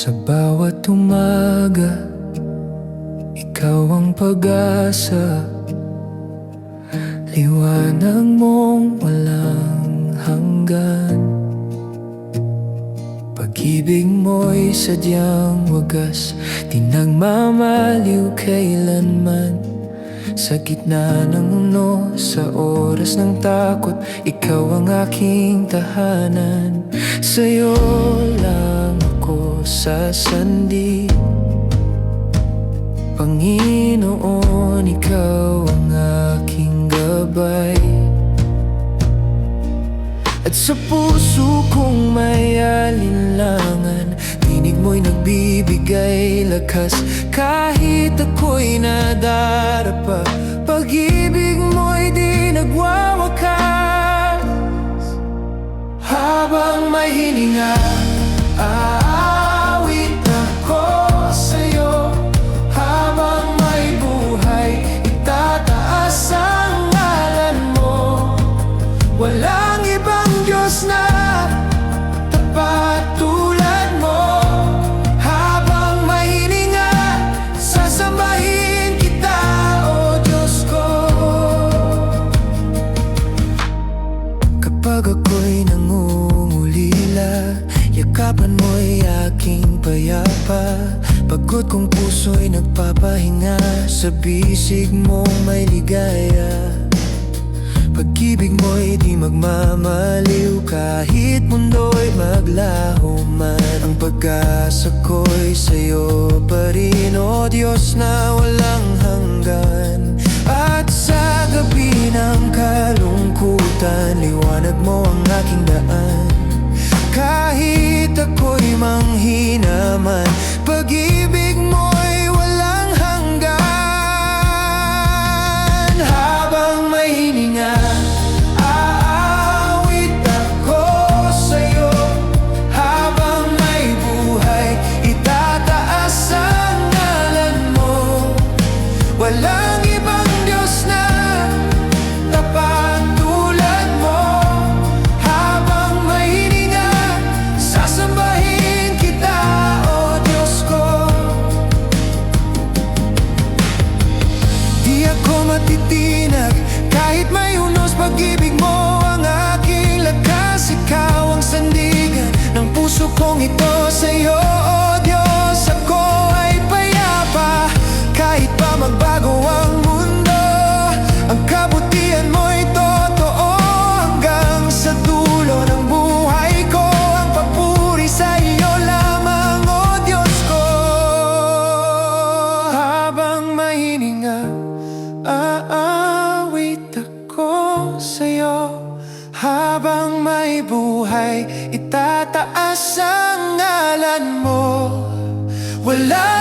Sa bawat umaga Ikaw ang pag-asa. Liwanag mong walang hanggan. Pag-ibig mo'y sadyang wagas Di nagmamaliw kailanman. Sa gitna ng uno, sa oras ng takot Ikaw ang aking tahanan. Sa'yo lang ako sasandi Panginoon, ikaw ang aking gabay. At sa puso kong may alinlangan Tinig mo'y nagbibigay lakas. Kahit ako'y nadarapa Pag-ibig mo'y di nagwawakas. Habang may hininga Aawit Yakapan mo'y aking payapa. Pagod kong puso'y nagpapahinga Sa bisig mong may ligaya. Pag-ibig mo'y di magmamaliw Kahit mundo'y maglaho man. Ang pag-asa ko'y sa'yo pa rin O Diyos na walang hanggan. At sa gabi ng kalungkutan Liwanag mo ang aking daan ako'y manghina may hininga Aawit ako sa'yo Habang may buhay. Itataas ang ngalan mo. Na